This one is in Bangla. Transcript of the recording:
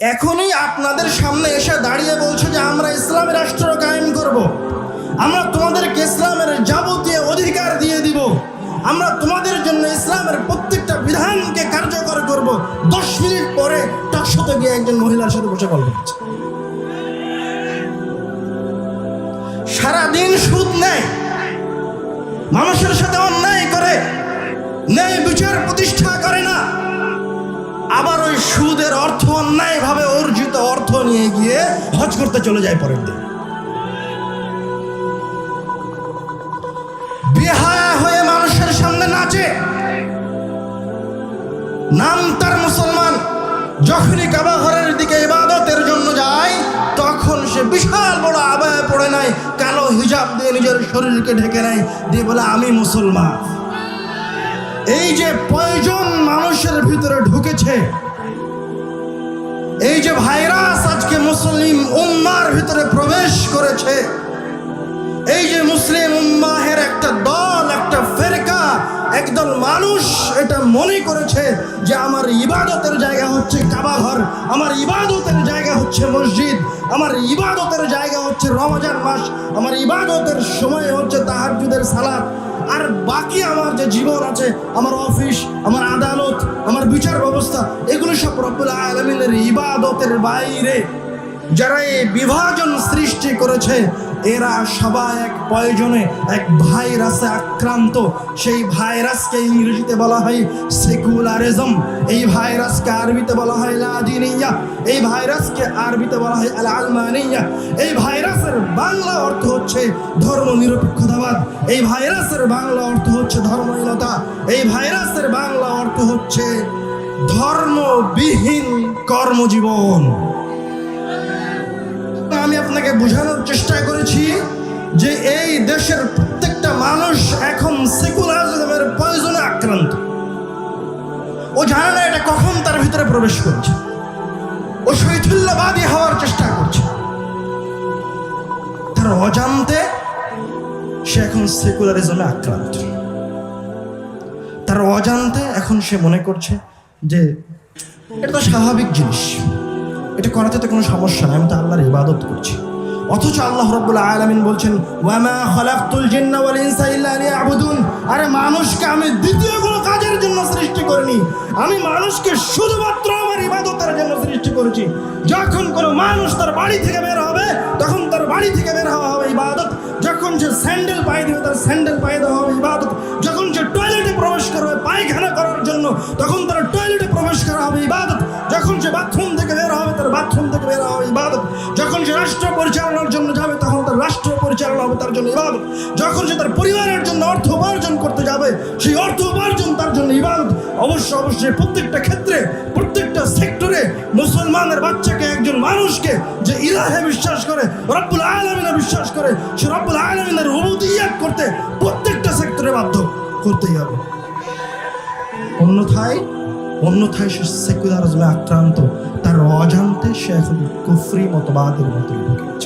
এখনই আপনাদের সামনে এসে দাঁড়িয়ে বলছে যে আমরা ইসলামী রাষ্ট্র কায়েম করব। আমরা তোমাদেরকে ইসলামের যাবতীয় অধিকার দিয়ে দিব। আমরা তোমাদের জন্য ইসলামের প্রত্যেকটা বিধানকে কার্যকর করব। দশ মিনিট পরে টকশোতে গিয়ে একজন মহিলার সাথে বসে গল্প করছে। সারাদিন সুদ নেয়। মানুষের সাথে অন্যায় করে। ন্যায় বিচার প্রতিষ্ঠা করে না আবার ওই সুদের অর্থ, অন্যায়ভাবে অর্জিত অর্থ নিয়ে গিয়ে হজ করতে চলে যায় পরের দিন। বেহায়া হয়ে মানুষের সামনে নাচে। নাম তার মুসলমান। যখনই কাবা ঘরের দিকে ইবাদতের জন্য যায়, তখন সে বিশাল বড় আবায় পড়ে নাই কালো হিজাব দিয়ে নিজের শরীরকে ঢেকে নেয়, দিয়ে বলে, আমি মুসলমান। এই যে প্রয়োজন মানুষের ভিতরে ঢুকেছে এই যে ভাইরাস আজকে মুসলিম উম্মার ভিতরে প্রবেশ করেছে এই যে মুসলিম উম্মাহের এটা মনে করেছে যে আমার ইবাদতের জায়গা হচ্ছে কাবাঘর আমার ইবাদতের জায়গা হচ্ছে মসজিদ, আমার ইবাদতের জায়গা হচ্ছে রমজান মাস, আমার ইবাদতের সময় হচ্ছে তাহাজুদের সালাত। আর বাকি আমার যে জীবন আছে, আমার অফিস, আমার আদালত, আমার বিচার ব্যবস্থা, এগুলো সব রব্বুল আলমিনের ইবাদতের বাইরে। যারা এই বিভাজন সৃষ্টি করেছে। এরা সবাই এক প্রয়োজনে এক ভাইরাসে আক্রান্ত। সেই ভাইরাসকে ইংরেজিতে বলা হয় সেকুলারিজম। এই ভাইরাসকে আরবিতে বলা হয় লাদিনিয়া এই ভাইরাসকে আরবিতে বলা হয় আল আলমানিয়া এই ভাইরাসের বাংলা অর্থ হচ্ছে ধর্ম নিরপেক্ষতাবাদ এই ভাইরাসের বাংলা অর্থ হচ্ছে ধর্মহীনতা। এই ভাইরাসের বাংলা অর্থ হচ্ছে ধর্মবিহীন কর্মজীবন। আমি আপনাকে বোঝানোর চেষ্টা করেছি যে এই দেশের প্রত্যেকটা মানুষ এখন সেকুলারিজমের প্রয়োজনে আক্রান্ত। ও জানে না এটা কখন তার ভিতরে প্রবেশ করছে। ও শৈথিল্যবাদী হওয়ার চেষ্টা করছে। তার অজান্তে সে এখন সেকুলারিজমে আক্রান্ত। তার অজান্তে এখন সে মনে করছে যে এটা তো স্বাভাবিক জিনিস। এটা করাতে তো কোনো সমস্যা নাই, আমি তো আল্লাহর ইবাদত করছি। অথচ আল্লাহ রব্বুল আলামিন বলছেন, ওয়ামা খলাকতুল জিন্না ওয়াল ইনসা ইল্লা লিয়াবুদুন। আরে মানুষকে আমি দ্বিতীয় কোনো কাজের জন্য সৃষ্টি করিনি। আমি মানুষকে শুধুমাত্র আমার ইবাদতের জন্য সৃষ্টি করেছি। যখন কোনো মানুষ তার বাড়ি থেকে বের হবে, তখন তার বাড়ি থেকে বের হওয়া হবে ইবাদত। যখন সে স্যান্ডেল পায়ে দেবে, তার স্যান্ডেল পায়ে দেওয়া হবে ইবাদত। যখন সে টয়লেটে প্রবেশ করবে, পায়খানা করার জন্য, তখন তার বাথরুম থেকে বের হবে ইবাদত। যখন সে রাষ্ট্র পরিচালনার জন্য যাবে, তখন তার রাষ্ট্র পরিচালনা হবে তার জন্য ইবাদত। যখন সে তার পরিবারের জন্য অর্থ উপার্জন করতে যাবে, সেই অর্থ উপার্জন তার জন্য ইবাদত। অবশ্য অবশ্যই প্রত্যেকটা ক্ষেত্রে, প্রত্যেকটা সেক্টরে মুসলমানের বাচ্চাকে, একজন মানুষকে যে ইলাহে বিশ্বাস করে, রব্বুল আলমিনে বিশ্বাস করে, সে রব্বুল আলমিনের রুবুদিয়াত করতে প্রত্যেকটা সেক্টরে বাধ্য করতেই হবে। অন্যথায় অন্যথায় সে সেকুলারিজমে আক্রান্ত তার অজান্তে সে এখন কুফরি মতবাদের মতো ঢুকেছে